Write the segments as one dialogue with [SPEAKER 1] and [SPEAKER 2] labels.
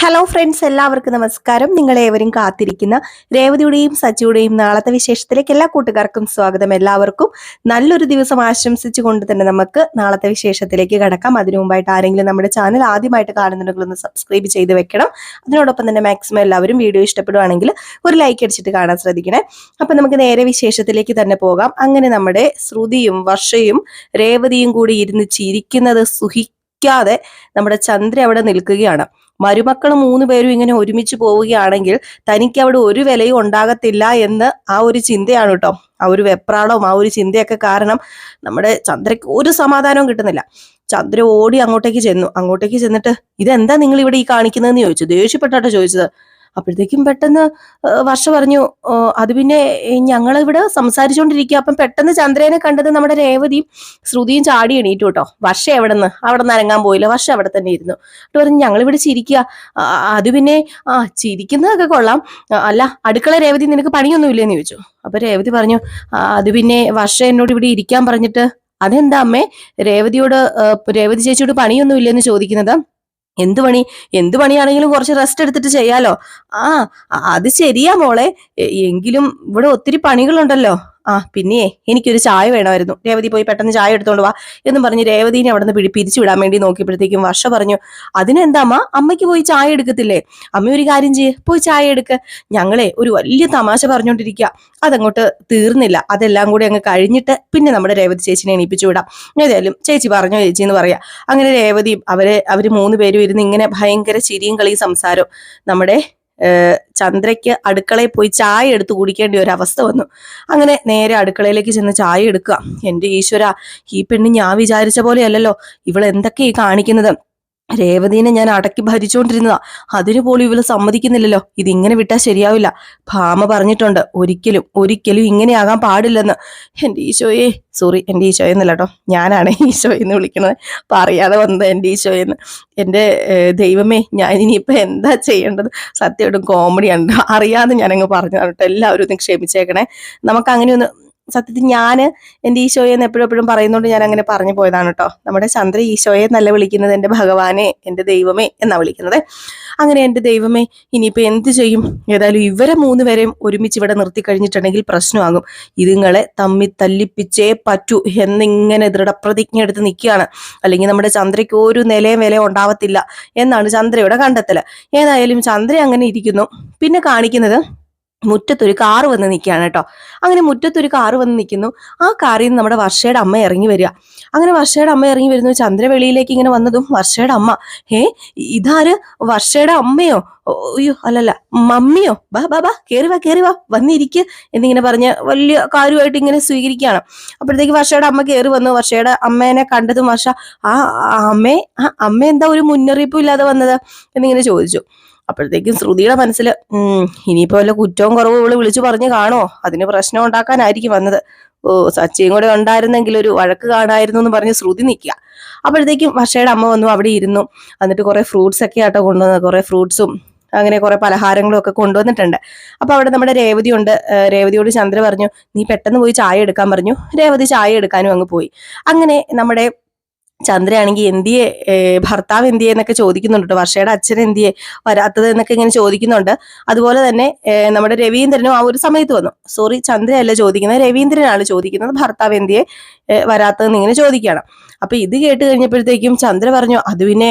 [SPEAKER 1] Hello friends എല്ലാവർക്കും നമസ്കാരം. നിങ്ങൾ ഏവരും കാത്തിരിക്കുന്ന രേവതിയുടെയും സച്ചിയുടെയും നാളത്തെ വിശേഷത്തിലേക്ക് എല്ലാ കൂട്ടുകാർക്കും സ്വാഗതം. എല്ലാവർക്കും നല്ലൊരു ദിവസം ആശംസിച്ചുകൊണ്ട് തന്നെ നമുക്ക് നാളത്തെ വിശേഷത്തിലേക്ക് കടക്കാം. അതിനു മുമ്പായിട്ട് ആരെങ്കിലും നമ്മുടെ ചാനൽ ആദ്യമായിട്ട് കാണുന്നുണ്ടെങ്കിൽ ഒന്ന് സബ്സ്ക്രൈബ് ചെയ്ത് വെക്കണം. അതിനോടൊപ്പം തന്നെ മാക്സിമം എല്ലാവരും വീഡിയോ ഇഷ്ടപ്പെടുവാണെങ്കിൽ ഒരു ലൈക്ക് അടിച്ചിട്ട് കാണാൻ ശ്രദ്ധിക്കണേ. അപ്പൊ നമുക്ക് നേരെ വിശേഷത്തിലേക്ക് തന്നെ പോകാം. അങ്ങനെ നമ്മുടെ ശ്രുതിയും വർഷയും രേവതിയും കൂടി ഇരുന്ന് ചിരിക്കുന്നത് സുഹിക്കാതെ നമ്മുടെ ചന്ദ്ര അവിടെ നിൽക്കുകയാണ്. മരുമക്കൾ മൂന്ന് പേരും ഇങ്ങനെ ഒരുമിച്ച് പോവുകയാണെങ്കിൽ തനിക്ക് അവിടെ ഒരു വിലയും ഉണ്ടാകത്തില്ല എന്ന് ആ ഒരു ചിന്തയാണ് കേട്ടോ. ആ ഒരു വെപ്രാളവും ആ ഒരു ചിന്തയൊക്കെ കാരണം നമ്മുടെ ചന്ദ്രയ്ക്ക് ഒരു സമാധാനവും കിട്ടുന്നില്ല. ചന്ദ്ര ഓടി അങ്ങോട്ടേക്ക് ചെന്നു. അങ്ങോട്ടേക്ക് ചെന്നിട്ട് ഇതെന്താ നിങ്ങൾ ഇവിടെ ഈ കാണിക്കുന്നതെന്ന് ചോദിച്ചു. ദേഷ്യപ്പെട്ടാട്ടോ ചോദിച്ചത്. അപ്പോഴത്തേക്കും പെട്ടെന്ന് വർഷ പറഞ്ഞു "ഓ, അത് പിന്നെ ഞങ്ങൾ ഇവിടെ സംസാരിച്ചുകൊണ്ടിരിക്കുക അപ്പം പെട്ടെന്ന് ചന്ദ്രനെ കണ്ടത് നമ്മുടെ രേവതിയും ശ്രുതിയും ചാടി എണീറ്റു കേട്ടോ. വർഷ എവിടെ നിന്ന് അവിടെ നിന്ന് അനങ്ങാൻ പോയില്ല. വർഷ അവിടെ തന്നെ ഇരുന്നു. എന്നിട്ട് പറഞ്ഞു ഞങ്ങൾ ഇവിടെ ചിരിക്കുക അത് പിന്നെ ആ ചിരിക്കുന്നതൊക്കെ കൊള്ളാം. അല്ല അടുക്കള രേവതി നിനക്ക് പണിയൊന്നും ഇല്ലെന്ന് ചോദിച്ചു. അപ്പൊ രേവതി പറഞ്ഞു "ആ, അത് പിന്നെ വർഷ എന്നോട് ഇവിടെ ഇരിക്കാൻ പറഞ്ഞിട്ട് അതെന്താ അമ്മേ? രേവതിയോട് രേവതി ചേച്ചിയോട് പണിയൊന്നും ഇല്ലെന്ന് ചോദിക്കുന്നത്? എന്ത് പണി? എന്ത് പണിയാണെങ്കിലും കുറച്ച് റെസ്റ്റ് എടുത്തിട്ട് ചെയ്യാലോ. ആ അത് ശരിയാ മോളെ. എങ്കിലും ഇവിടെ ഒത്തിരി പണികളുണ്ടല്ലോ. ആ പിന്നെയേ എനിക്കൊരു ചായ വേണമായിരുന്നു. രേവതി പോയി പെട്ടെന്ന് ചായ എടുത്തോണ്ട് വാ എന്ന് പറഞ്ഞ് രേവതിനെ അവിടെ നിന്ന് പിടി പിരിച്ചു വിടാൻ വേണ്ടി നോക്കിയപ്പോഴത്തേക്കും വർഷ പറഞ്ഞു അതിനെന്താമ്മ അമ്മയ്ക്ക് പോയി ചായ എടുക്കത്തില്ലേ? അമ്മ ഒരു കാര്യം ചെയ്യ് പോയി ചായ എടുക്ക. ഞങ്ങളെ ഒരു വലിയ തമാശ പറഞ്ഞുകൊണ്ടിരിക്കുക അതങ്ങോട്ട് തീർന്നില്ല. അതെല്ലാം കൂടി അങ്ങ് കഴിഞ്ഞിട്ട് പിന്നെ നമ്മുടെ രേവതി ചേച്ചിനെ എണീപ്പിച്ചു വിടാം. ഏതായാലും ചേച്ചി പറഞ്ഞോ ചേച്ചി എന്ന് പറയാ. അങ്ങനെ രേവതിയും അവരെ അവർ മൂന്ന് പേരും ഇരുന്ന് ഇങ്ങനെ ഭയങ്കര ചിരിയും കളിയും സംസാരവും. നമ്മുടെ ചന്ദ്രയ്ക്ക് അടുക്കളയിൽ പോയി ചായ എടുത്ത് കുടിക്കേണ്ട ഒരു അവസ്ഥ വന്നു. അങ്ങനെ നേരെ അടുക്കളയിലേക്ക് ചെന്ന് ചായ എടുക്കുക. എന്റെ ഈശ്വര ഈ പെണ്ണ് ഞാൻ വിചാരിച്ച പോലെയല്ലല്ലോ ഇവൾ എന്തൊക്കെ ഈ കാണിക്കുന്നത്? രേവതീനെ ഞാൻ അടക്കി ഭരിച്ചുകൊണ്ടിരുന്നതാ അതിനു പോലും ഇവൾ സമ്മതിക്കുന്നില്ലല്ലോ. ഇതിങ്ങനെ വിട്ടാൽ ശരിയാവില്ല. ഭാമ പറഞ്ഞിട്ടുണ്ട് ഒരിക്കലും ഒരിക്കലും ഇങ്ങനെയാകാൻ പാടില്ലെന്ന്. എന്റെ ഈശോയെ സോറി എന്റെ ഈശോ എന്നല്ല കേട്ടോ ഞാനാണ് ഈശോ എന്ന് വിളിക്കുന്നത് പറയാതെ വന്നത് എന്റെ ഈശോ എന്ന്. എന്റെ ദൈവമേ ഞാൻ ഇനിയിപ്പോ എന്താ ചെയ്യേണ്ടത്? സത്യമായിട്ടും കോമഡിയാണ് അറിയാതെ ഞാനങ്ങ് പറഞ്ഞു കേട്ടോ എല്ലാവരും ഒന്ന് ക്ഷമിച്ചേക്കണേ. നമുക്ക് അങ്ങനെ സത്യത്തിൽ ഞാൻ എന്റെ ഈശോയെ എന്ന് എപ്പോഴും എപ്പോഴും പറയുന്നതുകൊണ്ട് ഞാൻ അങ്ങനെ പറഞ്ഞു പോയതാണ് കേട്ടോ നമ്മുടെ ചന്ദ്ര ഈശോയെ നല്ല വിളിക്കുന്നത് എന്റെ ഭഗവാനെ എന്റെ ദൈവമേ എന്നാ വിളിക്കുന്നത്. അങ്ങനെ എന്റെ ദൈവമേ ഇനിയിപ്പോൾ എന്ത് ചെയ്യും? ഏതായാലും ഇവരെ മൂന്ന് പേരെയും ഒരുമിച്ച് ഇവിടെ നിർത്തി കഴിഞ്ഞിട്ടുണ്ടെങ്കിൽ പ്രശ്നമാകും. ഇതുങ്ങളെ തമ്മി തല്ലിപ്പിച്ചേ പറ്റൂ എന്നിങ്ങനെ ദൃഢപ്രതിജ്ഞ എടുത്ത് നിൽക്കുകയാണ്. അല്ലെങ്കിൽ നമ്മുടെ ചന്ദ്രയ്ക്ക് ഒരു നിലയും വിലയും ഉണ്ടാവത്തില്ല എന്നാണ് ചന്ദ്രയുടെ കണ്ടെത്തൽ. ഏതായാലും ചന്ദ്ര അങ്ങനെ ഇരിക്കുന്നു. പിന്നെ കാണിക്കുന്നത് മുറ്റത്തൊരു കാറ് വന്ന് നിൽക്കുകയാണ് കേട്ടോ. അങ്ങനെ മുറ്റത്തൊരു കാറ് വന്ന് നിൽക്കുന്നു. ആ കാറിൽ നിന്ന് നമ്മുടെ വർഷയുടെ അമ്മ ഇറങ്ങി വരിക. അങ്ങനെ വർഷയുടെ അമ്മ ഇറങ്ങി വരുന്നു. ചന്ദ്രവെളിയിലേക്ക് ഇങ്ങനെ വന്നതും വർഷയുടെ അമ്മ. ഏ ഇതാര്? വർഷയുടെ അമ്മയോ? അയ്യോ അല്ലല്ല. മമ്മിയോ? ബാ ബാ ബാ കയറി വാ കയറി വാ വന്നിരിക്കുക എന്നിങ്ങനെ പറഞ്ഞ് വലിയ കാര്യമായിട്ട് ഇങ്ങനെ സ്വീകരിക്കുകയാണ്. അപ്പോഴത്തേക്ക് വർഷയുടെ അമ്മ കയറി വന്നു. വർഷയുടെ അമ്മേനെ കണ്ടതും വർഷ ആ അമ്മേ ആ അമ്മ എന്താ ഒരു മുന്നറിയിപ്പും ഇല്ലാതെ വന്നത്? എന്നിങ്ങനെ ചോദിച്ചു. അപ്പോഴത്തേക്കും ശ്രുതിയുടെ മനസ്സിൽ ഇനിയിപ്പോ വല്ല കുറ്റവും കുറവും ഇവൾ വിളിച്ചു പറഞ്ഞു കാണോ അതിന് പ്രശ്നം ഉണ്ടാക്കാനായിരിക്കും വന്നത്. ഓ സച്ചിയും കൂടെ ഉണ്ടായിരുന്നെങ്കിൽ ഒരു വഴക്ക് കാണായിരുന്നു എന്ന് പറഞ്ഞ് ശ്രുതി നിൽക്കുക. അപ്പോഴത്തേക്കും വർഷയുടെ അമ്മ വന്നു അവിടെ ഇരുന്നു. എന്നിട്ട് കുറെ ഫ്രൂട്ട്സ് ഒക്കെ ആട്ടോ കൊണ്ടുവന്നത്. കുറെ ഫ്രൂട്ട്സും അങ്ങനെ കുറെ പലഹാരങ്ങളും ഒക്കെ കൊണ്ടുവന്നിട്ടുണ്ട്. അപ്പൊ അവിടെ നമ്മുടെ രേവതി ഉണ്ട്. രേവതിയോട് ചന്ദ്ര പറഞ്ഞു നീ പെട്ടെന്ന് പോയി ചായ എടുക്കാൻ പറഞ്ഞു. രേവതി ചായ എടുക്കാനും അങ്ങ് പോയി. അങ്ങനെ നമ്മുടെ ചന്ദ്രയാണെങ്കിൽ എന്തിയെ ഭർത്താവ് എന്തിയെ എന്നൊക്കെ ചോദിക്കുന്നുണ്ട് കേട്ടോ. വർഷയുടെ അച്ഛൻ എന്തിയെ വരാത്തത് എന്നൊക്കെ ഇങ്ങനെ ചോദിക്കുന്നുണ്ട്. അതുപോലെ തന്നെ നമ്മുടെ രവീന്ദ്രനും ആ ഒരു സമയത്ത് വന്നു. സോറി ചന്ദ്രയല്ല ചോദിക്കുന്നത് രവീന്ദ്രനാണ് ചോദിക്കുന്നത് ഭർത്താവ് എന്തിയെ വരാത്തതെന്ന് ഇങ്ങനെ ചോദിക്കുകയാണ്. അപ്പൊ ഇത് കേട്ട് കഴിഞ്ഞപ്പോഴത്തേക്കും ചന്ദ്ര പറഞ്ഞു അത് പിന്നെ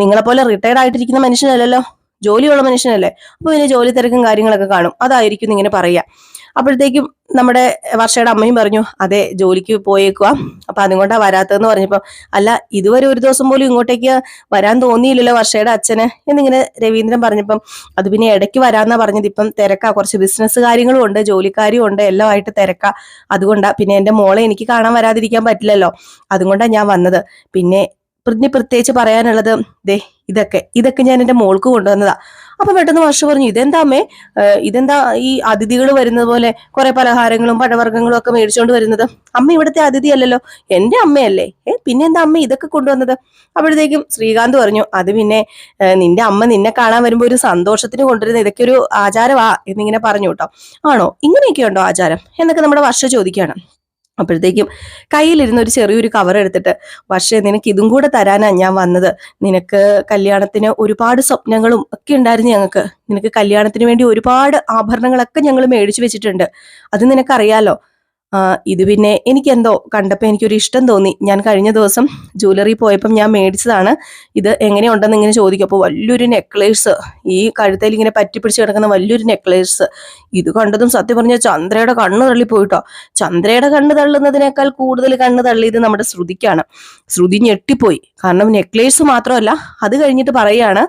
[SPEAKER 1] നിങ്ങളെപ്പോലെ റിട്ടയർഡ് ആയിട്ടിരിക്കുന്ന മനുഷ്യനല്ലല്ലോ. ജോലിയുള്ള മനുഷ്യനല്ലേ? അപ്പൊ പിന്നെ ജോലി തിരക്കും കാര്യങ്ങളൊക്കെ കാണും. അതായിരിക്കും ഇങ്ങനെ പറയാ അപ്പോഴത്തേക്കും നമ്മുടെ വർഷയുടെ അമ്മയും പറഞ്ഞു അതെ ജോലിക്ക് പോയേക്കുക അപ്പൊ അതുകൊണ്ടാ വരാത്തതെന്ന് പറഞ്ഞപ്പോ അല്ല ഇതുവരെ ഒരു ദിവസം പോലും ഇങ്ങോട്ടേക്ക് വരാൻ തോന്നിയില്ലല്ലോ വർഷയുടെ അച്ഛന് എന്നിങ്ങനെ രവീന്ദ്രൻ പറഞ്ഞപ്പം അത് പിന്നെ ഇടയ്ക്ക് വരാന്നാ പറഞ്ഞത്. ഇപ്പം തിരക്കാ. കുറച്ച് ബിസിനസ് കാര്യങ്ങളും ഉണ്ട് ജോലിക്കാരും ഉണ്ട് എല്ലാം ആയിട്ട് തിരക്കാ. അതുകൊണ്ടാ പിന്നെ എന്റെ മോളെ എനിക്ക് കാണാൻ വരാതിരിക്കാൻ പറ്റില്ലല്ലോ. അതുകൊണ്ടാണ് ഞാൻ വന്നത്. പിന്നെ പിന്നെ പ്രത്യേകിച്ച് പറയാനുള്ളത് ദേ ഇതൊക്കെ ഇതൊക്കെ ഞാൻ എന്റെ മോൾക്ക് കൊണ്ടുവന്നതാ. അപ്പൊ പെട്ടെന്ന് വർഷ പറഞ്ഞു ഇതെന്താ അമ്മേ? ഇതെന്താ ഈ അതിഥികൾ വരുന്നത് പോലെ കുറെ പലഹാരങ്ങളും പഴവർഗങ്ങളും ഒക്കെ മേടിച്ചുകൊണ്ട് വരുന്നത്? അമ്മ ഇവിടുത്തെ അതിഥി അല്ലല്ലോ എന്റെ അമ്മയല്ലേ? ഏ പിന്നെ എന്താ അമ്മ ഇതൊക്കെ കൊണ്ടുവന്നത്? അപ്പോഴത്തേക്കും ശ്രീകാന്ത് പറഞ്ഞു അത് പിന്നെ നിന്റെ അമ്മ നിന്നെ കാണാൻ വരുമ്പോൾ ഒരു സന്തോഷത്തിന് കൊണ്ടുവരുന്ന ഇതൊക്കെ ഒരു ആചാരമാ എന്നിങ്ങനെ പറഞ്ഞു കേട്ടോ. ആണോ? ഇങ്ങനെയൊക്കെ ഉണ്ടോ ആചാരം? എന്നൊക്കെ നമ്മുടെ വർഷ ചോദിക്കുകയാണ്. അപ്പോഴത്തേക്കും കയ്യിലിരുന്ന ഒരു ചെറിയൊരു കവർ എടുത്തിട്ട് പക്ഷേ നിനക്ക് ഇതും കൂടെ തരാനാ ഞാൻ വന്നത്. നിനക്ക് കല്യാണത്തിന് ഒരുപാട് സ്വപ്നങ്ങളും ഒക്കെ ഉണ്ടായിരുന്നു ഞങ്ങൾക്ക്. നിനക്ക് കല്യാണത്തിന് വേണ്ടി ഒരുപാട് ആഭരണങ്ങളൊക്കെ ഞങ്ങൾ മേടിച്ചു വെച്ചിട്ടുണ്ട്. അത് നിനക്കറിയാലോ? ഇത് പിന്നെ എനിക്കെന്തോ കണ്ടപ്പോൾ എനിക്കൊരു ഇഷ്ടം തോന്നി. ഞാൻ കഴിഞ്ഞ ദിവസം ജ്വല്ലറി പോയപ്പം ഞാൻ മേടിച്ചതാണ്. ഇത് എങ്ങനെയുണ്ടെന്ന് ഇങ്ങനെ ചോദിക്കും. അപ്പോൾ വലിയൊരു നെക്ലേസ് ഈ കഴുത്തയിൽ ഇങ്ങനെ പറ്റിപ്പിടിച്ച് കിടക്കുന്ന വലിയൊരു നെക്ലേസ് ഇത് കണ്ടതും സത്യം പറഞ്ഞാൽ ചന്ദ്രയുടെ കണ്ണ് തള്ളിപ്പോയിട്ടോ ചന്ദ്രയുടെ കണ്ണ് തള്ളുന്നതിനേക്കാൾ കൂടുതൽ കണ്ണ് തള്ളിയത് നമ്മുടെ ശ്രുതിക്കാണ്. ശ്രുതി ഞെട്ടിപ്പോയി. കാരണം നെക്ലേസ് മാത്രമല്ല അത് കഴിഞ്ഞിട്ട് പറയുകയാണ്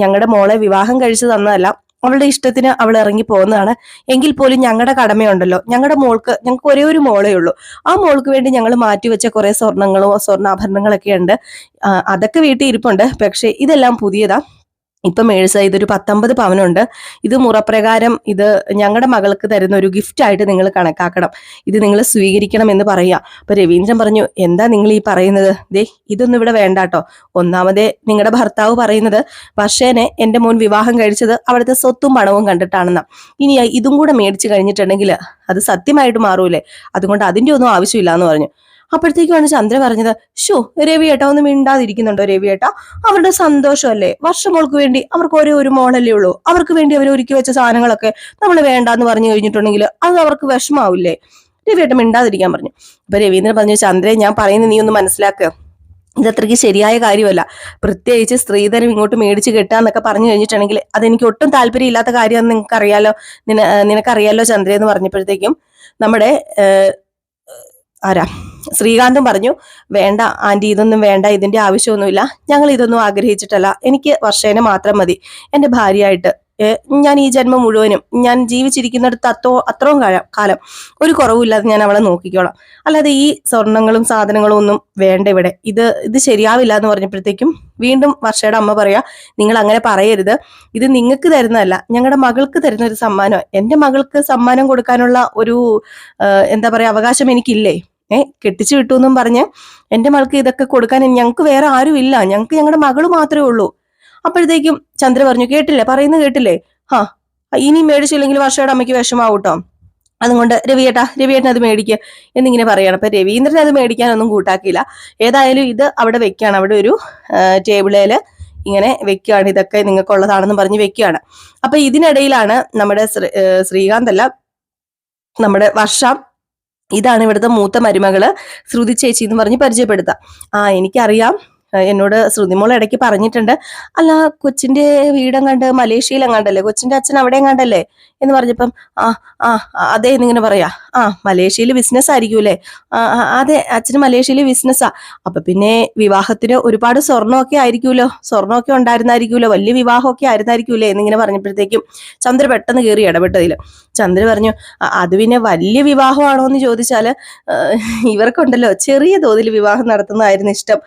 [SPEAKER 1] ഞങ്ങളുടെ മോളെ വിവാഹം കഴിച്ചു തന്നതല്ല. അവളുടെ ഇഷ്ടത്തിന് അവൾ ഇറങ്ങി പോകുന്നതാണ്. എങ്കിൽ പോലും ഞങ്ങളുടെ കടമയുണ്ടല്ലോ. ഞങ്ങളുടെ മോൾക്ക് ഞങ്ങൾക്ക് ഒരേ ഒരു മോളേ ഉള്ളൂ. ആ മോൾക്ക് വേണ്ടി ഞങ്ങൾ മാറ്റിവെച്ച കുറെ സ്വർണങ്ങളോ സ്വർണാഭരണങ്ങളൊക്കെ ഉണ്ട്. അതൊക്കെ വീട്ടിൽ ഇരിപ്പുണ്ട്. പക്ഷേ ഇതെല്ലാം പുതിയതാ. ഇപ്പം മേഴ്സ ഇതൊരു പത്തൊമ്പത് പവനുണ്ട്. ഇത് മുറപ്രകാരം ഇത് ഞങ്ങളുടെ മകൾക്ക് തരുന്ന ഒരു ഗിഫ്റ്റ് ആയിട്ട് നിങ്ങൾ കണക്കാക്കണം. ഇത് നിങ്ങൾ സ്വീകരിക്കണം എന്ന് പറയുക. അപ്പൊ രവീന്ദ്രൻ പറഞ്ഞു എന്താ നിങ്ങൾ ഈ പറയുന്നത്? ദേ ഇതൊന്നും ഇവിടെ വേണ്ട കേട്ടോ ഒന്നാമതേ നിങ്ങളുടെ ഭർത്താവ് പറയുന്നത് വർഷേനെ എന്റെ മോൻ വിവാഹം കഴിച്ചത് അവിടുത്തെ സ്വത്തും പണവും കണ്ടിട്ടാണെന്ന. ഇനി ഇതും കൂടെ മേടിച്ചു കഴിഞ്ഞിട്ടുണ്ടെങ്കിൽ അത് സത്യമായിട്ട് മാറൂലേ അതുകൊണ്ട് അതിന്റെ ഒന്നും ആവശ്യമില്ല എന്ന് പറഞ്ഞു. അപ്പോഴത്തേക്കാണ് ചന്ദ്ര പറഞ്ഞത് ഷോ രവി ഏട്ടാ ഒന്ന് മിണ്ടാതിരിക്കുന്നുണ്ടോ ഏട്ടാ അവരുടെ സന്തോഷമല്ലേ? വർഷമോൾക്ക് വേണ്ടി അവർക്ക് ഒരേ ഒരു മോളല്ലേ ഉള്ളൂ. അവർക്ക് വേണ്ടി അവർ ഒരുക്കി വെച്ച സാധനങ്ങളൊക്കെ നമ്മൾ വേണ്ടാന്ന് പറഞ്ഞു കഴിഞ്ഞിട്ടുണ്ടെങ്കിൽ അത് അവർക്ക് വിഷമാവില്ലേ? രവി രവിയേട്ട മിണ്ടാതിരിക്കാൻ പറഞ്ഞു. അപ്പൊ രവീന്ദ്രൻ പറഞ്ഞു ചന്ദ്രയെ ഞാൻ പറയുന്നത് നീ ഒന്ന് മനസ്സിലാക്കുക ഇതത്രയ്ക്ക് ശരിയായ കാര്യമല്ല. പ്രത്യേകിച്ച് സ്ത്രീധനം ഇങ്ങോട്ട് മേടിച്ച് കെട്ടാന്നൊക്കെ പറഞ്ഞു കഴിഞ്ഞിട്ടുണ്ടെങ്കിൽ അതെനിക്ക് ഒട്ടും താല്പര്യമില്ലാത്ത നിങ്ങൾക്ക് അറിയാലോ നിന നിനക്കറിയാലോ ചന്ദ്ര എന്ന് പറഞ്ഞപ്പോഴത്തേക്കും നമ്മുടെ ആരാ? ശ്രീകാന്തും പറഞ്ഞു വേണ്ട ആന്റി ഇതൊന്നും വേണ്ട ഇതിന്റെ ആവശ്യമൊന്നുമില്ല. ഞങ്ങൾ ഇതൊന്നും ആഗ്രഹിച്ചിട്ടല്ല. എനിക്ക് വർഷേനെ മാത്രം മതി എന്റെ ഭാര്യയായിട്ട്. ഞാൻ ഈ ജന്മം മുഴുവനും ഞാൻ ജീവിച്ചിരിക്കുന്നിടത്ത് അത്രോ അത്രയും കാലം ഒരു കുറവുമില്ലാതെ ഞാൻ അവളെ നോക്കിക്കോളാം. അല്ലാതെ ഈ സ്വർണങ്ങളും സാധനങ്ങളും ഒന്നും വേണ്ട ഇവിടെ. ഇത് ഇത് ശരിയാവില്ല എന്ന് പറഞ്ഞപ്പോഴത്തേക്കും വീണ്ടും വർഷയുടെ അമ്മ പറയാ നിങ്ങൾ അങ്ങനെ പറയരുത്. ഇത് നിങ്ങൾക്ക് തരുന്നതല്ല ഞങ്ങളുടെ മകൾക്ക് തരുന്ന ഒരു സമ്മാനം എന്റെ മകൾക്ക് സമ്മാനം കൊടുക്കാനുള്ള ഒരു എന്താ പറയാ അവകാശം എനിക്കില്ലേ? ഏ കെട്ടിച്ചു വിട്ടു എന്നും പറഞ്ഞ് എന്റെ മകൾക്ക് ഇതൊക്കെ കൊടുക്കാൻ ഞങ്ങൾക്ക് വേറെ ആരും ഇല്ല ഞങ്ങൾക്ക് ഞങ്ങളുടെ മകൾ മാത്രമേ ഉള്ളൂ. അപ്പോഴത്തേക്കും ചന്ദ്ര പറഞ്ഞു കേട്ടില്ലേ? പറയുന്നത് കേട്ടില്ലേ? ഹാ ഇനി മേടിച്ചില്ലെങ്കിൽ വർഷയുടെ അമ്മയ്ക്ക് വിഷമാവും കേട്ടോ അതുകൊണ്ട് രവിയേട്ടാ രവിയേട്ടൻ അത് മേടിക്കുക എന്നിങ്ങനെ പറയണം. അപ്പൊ രവീന്ദ്രൻ അത് മേടിക്കാനൊന്നും കൂട്ടാക്കിയില്ല. ഏതായാലും ഇത് അവിടെ വെക്കുകയാണ് അവിടെ ഒരു ടേബിളിൽ ഇങ്ങനെ വെക്കുകയാണ് ഇതൊക്കെ നിങ്ങൾക്കുള്ളതാണെന്ന് പറഞ്ഞ് വെക്കുകയാണ് അപ്പൊ ഇതിനിടയിലാണ് നമ്മുടെ ശ്രീകാന്ത് അല്ല നമ്മുടെ വർഷ ഇതാണ് ഇവിടുത്തെ മൂത്ത മരുമകൾ ശ്രുതി ചേച്ചി എന്ന് പറഞ്ഞ് പരിചയപ്പെടുത്താം. ആ എനിക്കറിയാം. എന്നോട് ശ്രുതിമോൾ ഇടയ്ക്ക് പറഞ്ഞിട്ടുണ്ട്. അല്ല കൊച്ചിന്റെ വീടും കണ്ട് മലേഷ്യയിലും കൊച്ചിന്റെ അച്ഛൻ അവിടെ കണ്ടല്ലേ എന്ന് പറഞ്ഞപ്പം ആ ആ അതെ എന്നിങ്ങനെ പറയാ ആ മലേഷ്യയിൽ ബിസിനസ് ആയിരിക്കൂലേ അതെ അച്ഛന് മലേഷ്യയിൽ ബിസിനസ്സാ അപ്പൊ പിന്നെ വിവാഹത്തിന് ഒരുപാട് സ്വർണമൊക്കെ ആയിരിക്കുമല്ലോ സ്വർണമൊക്കെ ഉണ്ടായിരുന്നായിരിക്കുമല്ലോ വലിയ വിവാഹമൊക്കെ ആയിരുന്നായിരിക്കുമല്ലേ എന്നിങ്ങനെ പറഞ്ഞപ്പോഴത്തേക്കും ചന്ദ്ര പെട്ടെന്ന് കയറി ഇടപെട്ടതിൽ ചന്ദ്ര പറഞ്ഞു "അ- അത് പിന്നെ വലിയ വിവാഹമാണോ എന്ന് ചോദിച്ചാൽ ഇവർക്കുണ്ടല്ലോ ചെറിയ തോതിൽ വിവാഹം നടത്തുന്നതായിരുന്നു ഇഷ്ടം.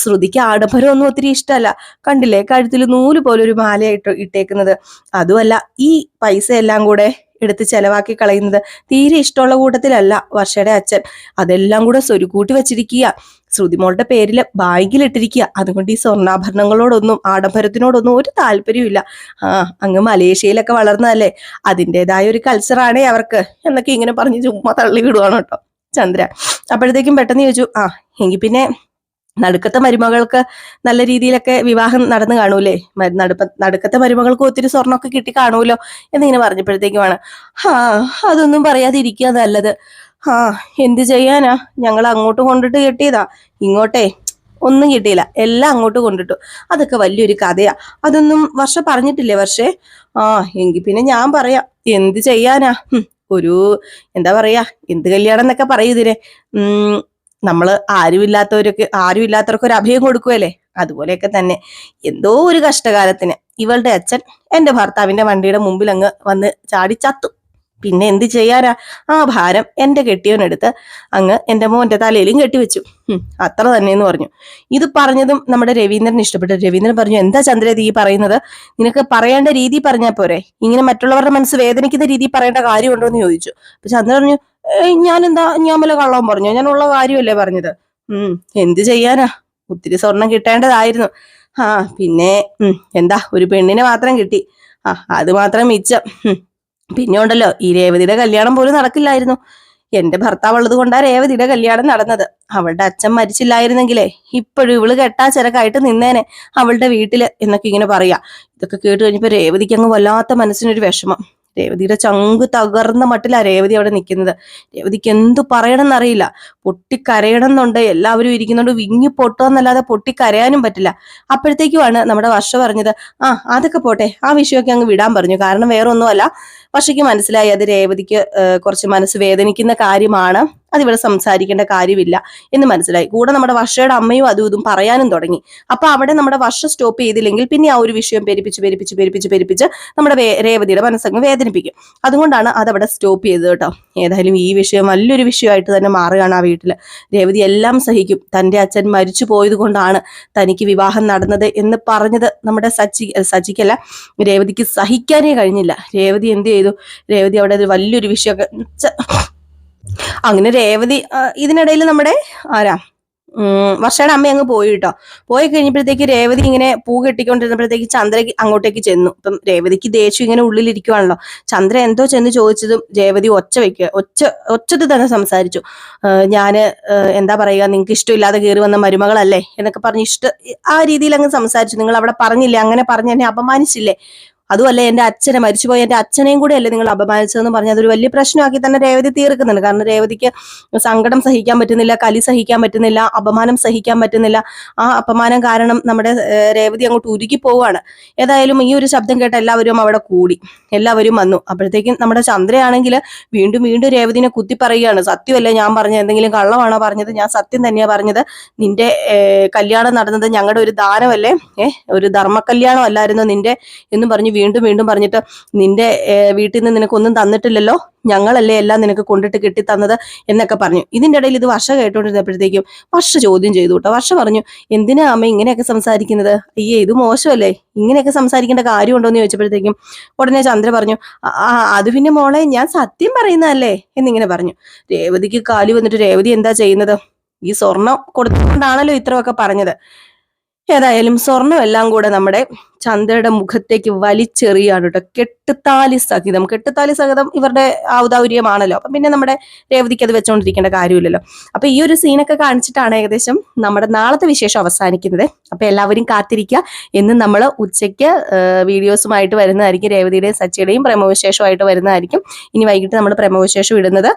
[SPEAKER 1] ശ്രുതിക്ക് ആഡംബരമൊന്നും ഒത്തിരി ഇഷ്ടമല്ല. കണ്ടില്ലേ? കഴുത്തിൽ നൂൽ പോലെ ഒരു മാലയായിട്ട് ഇട്ടേക്കുന്നത്. അതുമല്ല ഈ പൈസ എല്ലാം കൂടെ എടുത്ത് ചെലവാക്കി കളയുന്നത്. തീരെ ഇഷ്ടമുള്ള കൂട്ടത്തിലല്ല വർഷയുടെ അച്ഛൻ. അതെല്ലാം കൂടെ സ്വരുക്കൂട്ടി വെച്ചിരിക്കുക. ശ്രുതിമോളുടെ പേരിൽ ബാങ്കിലിട്ടിരിക്കുക അതുകൊണ്ട് ഈ സ്വർണാഭരണങ്ങളോടൊന്നും ആഡംബരത്തിനോടൊന്നും ഒരു താല്പര്യമില്ല ആ അങ്ങ് മലേഷ്യയിലൊക്കെ വളർന്നതല്ലേ? അതിന്റെതായ ഒരു കൾച്ചറാണേ അവർക്ക്. എന്നൊക്കെ ഇങ്ങനെ പറഞ്ഞ് ചുമ്മാ തള്ളി വിടുവാണ് കേട്ടോ ചന്ദ്ര അപ്പോഴത്തേക്കും പെട്ടെന്ന് ചോദിച്ചു ആ എങ്കിൽ പിന്നെ നടുക്കത്തെ മരുമകൾക്ക് നല്ല രീതിയിലൊക്കെ വിവാഹം നടന്നു കാണൂലേ? നടുപ്പ നടുക്കത്തെ മരുമകൾക്ക് ഒത്തിരി സ്വർണമൊക്കെ കിട്ടി കാണുമല്ലോ എന്നിങ്ങനെ പറഞ്ഞപ്പോഴത്തേക്കുമാണ്. ആ അതൊന്നും പറയാതിരിക്കുക നല്ലത്. ആ എന്ത് ചെയ്യാനാ? ഞങ്ങൾ അങ്ങോട്ട് കൊണ്ടിട്ട് കിട്ടിയതാ. ഇങ്ങോട്ടേ ഒന്നും കിട്ടിയില്ല. എല്ലാം അങ്ങോട്ട് കൊണ്ടിട്ടു. അതൊക്കെ വലിയൊരു കഥയാ. അതൊന്നും വർഷ പറഞ്ഞിട്ടില്ലേ വർഷേ? ആ എങ്കിൽ പിന്നെ ഞാൻ പറയാം. എന്ത് ചെയ്യാനാ? ഒരു എന്താ പറയാ? എന്ത് കല്യാണം എന്നൊക്കെ പറയൂ ഇതിനെ. ഉം നമ്മൾ ആരുമില്ലാത്തവരൊക്കെ ആരുമില്ലാത്തവർക്ക് ഒരു അഭയം കൊടുക്കുമല്ലേ അതുപോലെയൊക്കെ തന്നെ. എന്തോ ഒരു കഷ്ടകാലത്തിന്. ഇവളുടെ അച്ഛൻ എന്റെ ഭർത്താവിന്റെ വണ്ടിയുടെ മുമ്പിൽ അങ്ങ് വന്ന് ചാടി ചത്തു. പിന്നെ എന്ത് ചെയ്യാനാ? ആ ഭാരം എന്റെ കെട്ടിയവനെടുത്ത് അങ്ങ് എന്റെ മോന്റെ തലയിലും കെട്ടിവെച്ചു. അത്ര തന്നെ എന്ന് പറഞ്ഞു. ഇത് പറഞ്ഞതും നമ്മുടെ രവീന്ദ്രൻ ഇഷ്ടപ്പെട്ടു. രവീന്ദ്രൻ പറഞ്ഞു എന്താ ചന്ദ്രതി ഈ പറയുന്നത്? നിനക്ക് പറയേണ്ട രീതി പറഞ്ഞാൽ പോരെ? ഇങ്ങനെ മറ്റുള്ളവരുടെ മനസ്സ് വേദനിക്കുന്ന രീതി പറയേണ്ട കാര്യമുണ്ടോ എന്ന് ചോദിച്ചു. അപ്പൊ ചന്ദ്രൻ പറഞ്ഞു ഞാനെന്താ ഞാൻ വല്ല കള്ളം പറഞ്ഞു? ഞാൻ ഉള്ള കാര്യമല്ലേ പറഞ്ഞത്. ഉം എന്ത് ചെയ്യാനാ? ഒത്തിരി സ്വർണം കിട്ടേണ്ടതായിരുന്നു. ആ പിന്നെ എന്താ ഒരു പെണ്ണിനെ മാത്രം കിട്ടി. ആ അത് മാത്രം മിച്ചം. പിന്നെ ഉണ്ടല്ലോ ഈ രേവതിയുടെ കല്യാണം പോലും നടക്കില്ലായിരുന്നു. എന്റെ ഭർത്താവ് ഉള്ളത് കൊണ്ടാ രേവതിയുടെ കല്യാണം നടന്നത്. അവളുടെ അച്ഛൻ മരിച്ചില്ലായിരുന്നെങ്കിലേ ഇപ്പോഴും ഇവൾ കെട്ടാ ചിരക്കായിട്ട് നിന്നേനെ അവളുടെ വീട്ടിൽ എന്നൊക്കെ ഇങ്ങനെ പറയാ. ഇതൊക്കെ കേട്ട് കഴിഞ്ഞപ്പോ രേവതിക്ക് അങ്ങ് വല്ലാത്ത മനസ്സിനൊരു വിഷമം. രേവതിയുടെ ചങ്ക് തകർന്ന മട്ടിലാ രേവതി അവിടെ നിൽക്കുന്നത് രേവതിക്ക് എന്തു പറയണമെന്നറിയില്ല. പൊട്ടിക്കരയണം എന്നുണ്ട് എല്ലാവരും ഇരിക്കുന്നുണ്ട്. വിങ്ങി പൊട്ടുകയെന്നല്ലാതെ പൊട്ടിക്കരയാനും പറ്റില്ല. അപ്പോഴത്തേക്കുമാണ് നമ്മുടെ വർഷ പറഞ്ഞത് ആ അതൊക്കെ പോട്ടെ. ആ വിഷയമൊക്കെ അങ്ങ് വിടാൻ പറഞ്ഞു. കാരണം വേറെ ഒന്നുമല്ല വർഷയ്ക്ക് മനസ്സിലായി അത് രേവതിക്ക് കുറച്ച് മനസ്സ് വേദനിക്കുന്ന കാര്യമാണ്. അതിവിടെ സംസാരിക്കേണ്ട കാര്യമില്ല എന്ന് മനസ്സിലായി. കൂടെ നമ്മുടെ വർഷയുടെ അമ്മയും അതും ഇതും പറയാനും തുടങ്ങി. അപ്പൊ അവിടെ നമ്മുടെ വർഷ സ്റ്റോപ്പ് ചെയ്തില്ലെങ്കിൽ പിന്നെ ആ ഒരു വിഷയം പെരിപ്പിച്ച് പെരിപ്പിച്ച് പെരിപ്പിച്ച് പെരിപ്പിച്ച് നമ്മുടെ രേവതിയുടെ മനസ്സങ്ങ് വേദനിപ്പിക്കും. അതുകൊണ്ടാണ് അതവിടെ സ്റ്റോപ്പ് ചെയ്തത് കേട്ടോ. ഏതായാലും ഈ വിഷയം വലിയൊരു വിഷയമായിട്ട് തന്നെ മാറുകയാണ് ആ വീട്ടിൽ രേവതി എല്ലാം സഹിക്കും. തന്റെ അച്ഛൻ മരിച്ചു പോയത് കൊണ്ടാണ് തനിക്ക് വിവാഹം നടന്നത് എന്ന് പറഞ്ഞത് നമ്മുടെ സച്ചി സച്ചിക്കല്ല. രേവതിക്ക് സഹിക്കാനേ കഴിഞ്ഞില്ല. രേവതി എന്ത് ചെയ്തു. രേവതി അവിടെ ഒരു വലിയൊരു വിഷയമൊക്കെ അങ്ങനെ രേവതി ഇതിനിടയിൽ നമ്മുടെ ആരാ? വർഷയുടെ അമ്മ അങ്ങ് പോയി കേട്ടോ പോയി കഴിഞ്ഞപ്പോഴത്തേക്ക് രേവതി ഇങ്ങനെ പൂ കെട്ടിക്കൊണ്ടിരുന്നപ്പോഴത്തേക്ക് ചന്ദ്ര അങ്ങോട്ടേക്ക് ചെന്നു. ഇപ്പം രേവതിക്ക് ദേഷ്യം ഇങ്ങനെ ഉള്ളിലിരിക്കുവാണല്ലോ. ചന്ദ്ര എന്തോ ചെന്ന് ചോദിച്ചതും രേവതി ഒച്ച വെക്കുക ഒച്ച ഒച്ചത്തിൽ തന്നെ സംസാരിച്ചു. ഞാൻ എന്താ പറയുക നിങ്ങൾക്ക് ഇഷ്ടമില്ലാതെ കയറി വന്ന മരുമകളല്ലേ എന്നൊക്കെ പറഞ്ഞ് ഇഷ്ട ആ രീതിയിൽ അങ്ങ് സംസാരിച്ചു. നിങ്ങൾ അവിടെ പറഞ്ഞില്ലേ? അങ്ങനെ പറഞ്ഞ് എന്നെ അപമാനിച്ചില്ലേ? അതുമല്ല എന്റെ അച്ഛനെ മരിച്ചുപോയ എന്റെ അച്ഛനെയും കൂടെ അല്ലേ നിങ്ങൾ അപമാനിച്ചതെന്ന് പറഞ്ഞ് അതൊരു വലിയ പ്രശ്നമാക്കി തന്നെ രേവതി തീർക്കുന്നുണ്ട്. കാരണം രേവതിക്ക് സങ്കടം സഹിക്കാൻ പറ്റുന്നില്ല കലി സഹിക്കാൻ പറ്റുന്നില്ല അപമാനം സഹിക്കാൻ പറ്റുന്നില്ല. ആ അപമാനം കാരണം നമ്മുടെ രേവതി അങ്ങോട്ട് ഉരുകി പോവുകയാണ്. ഏതായാലും ഈ ഒരു ശബ്ദം കേട്ട എല്ലാവരും അവിടെ കൂടി. എല്ലാവരും വന്നു. അപ്പോഴത്തേക്കും നമ്മുടെ ചന്ദ്രയാണെങ്കിൽ വീണ്ടും വീണ്ടും രേവതിനെ കുത്തി പറയുകയാണ്. സത്യമല്ലേ ഞാൻ പറഞ്ഞത് എന്തെങ്കിലും കള്ളമാണോ പറഞ്ഞത്? ഞാൻ സത്യം തന്നെയാ പറഞ്ഞത്. നിന്റെ കല്യാണം നടന്നത് ഞങ്ങളുടെ ഒരു ദാനമല്ലേ? ഏഹ് ഒരു ധർമ്മ കല്യാണം അല്ലായിരുന്നു നിന്റെ? എന്ന് പറഞ്ഞ് വീണ്ടും വീണ്ടും പറഞ്ഞിട്ട് നിന്റെ വീട്ടിൽ നിന്ന് നിനക്കൊന്നും തന്നിട്ടില്ലല്ലോ. ഞങ്ങളല്ലേ എല്ലാം നിനക്ക് കൊണ്ടിട്ട് കിട്ടി തന്നത് എന്നൊക്കെ പറഞ്ഞു. ഇതിന്റെ ഇടയിൽ ഇത് വർഷ കേട്ടോണ്ടിരുന്നപ്പോഴത്തേക്കും വർഷ ചോദ്യം ചെയ്തു കേട്ടോ. വർഷ പറഞ്ഞു എന്തിനാ അമ്മ ഇങ്ങനെയൊക്കെ സംസാരിക്കുന്നത്? അയ്യേ ഇത് മോശമല്ലേ? ഇങ്ങനെയൊക്കെ സംസാരിക്കേണ്ട കാര്യമുണ്ടോ? എന്ന് ചോദിച്ചപ്പോഴത്തേക്കും ഉടനെ ചന്ദ്ര പറഞ്ഞു "ആ, ആ അത് പിന്നെ മോളെ ഞാൻ സത്യം പറയുന്നതല്ലേ? എന്നിങ്ങനെ പറഞ്ഞു. രേവതിക്ക് കാലി വന്നിട്ട് രേവതി എന്താ ചെയ്യുന്നത്? ഈ സ്വർണം കൊടുത്തുകൊണ്ടാണല്ലോ ഇത്രയൊക്കെ പറഞ്ഞത്. ഏതായാലും സ്വർണം എല്ലാം കൂടെ നമ്മുടെ ചന്ദ്രയുടെ മുഖത്തേക്ക് വലിച്ചെറിയാണ് കേട്ടോ കെട്ടുത്താലി സഹിതം. കെട്ടുത്താലി സഹിതം ഇവരുടെ ഔദാര്യമാണല്ലോ അപ്പൊ പിന്നെ നമ്മുടെ രേവതിക്ക് അത് വെച്ചോണ്ടിരിക്കേണ്ട കാര്യമില്ലല്ലോ. അപ്പൊ ഈ ഒരു സീനൊക്കെ കാണിച്ചിട്ടാണ് ഏകദേശം നമ്മുടെ നാളത്തെ വിശേഷം അവസാനിക്കുന്നത്. അപ്പൊ എല്ലാവരും കാത്തിരിക്കുക. എന്ന് നമ്മൾ ഉച്ചയ്ക്ക് വീഡിയോസുമായിട്ട് വരുന്നതായിരിക്കും. രേവതിയുടെയും സച്ചിയുടെയും പ്രമോവിശേഷമായിട്ട് വരുന്നതായിരിക്കും. ഇനി വൈകിട്ട് നമ്മൾ പ്രമോവിശേഷം ഇടുന്നത്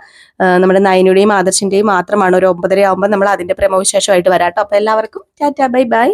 [SPEAKER 1] നമ്മുടെ നയനുടെയും ആദർശിന്റെയും മാത്രമാണ്. ഒരു ഒമ്പതര ആകുമ്പോൾ നമ്മൾ അതിന്റെ പ്രമോവിശേഷമായിട്ട് വരാട്ടോ അപ്പൊ എല്ലാവർക്കും ടാറ്റ ബൈ ബൈ.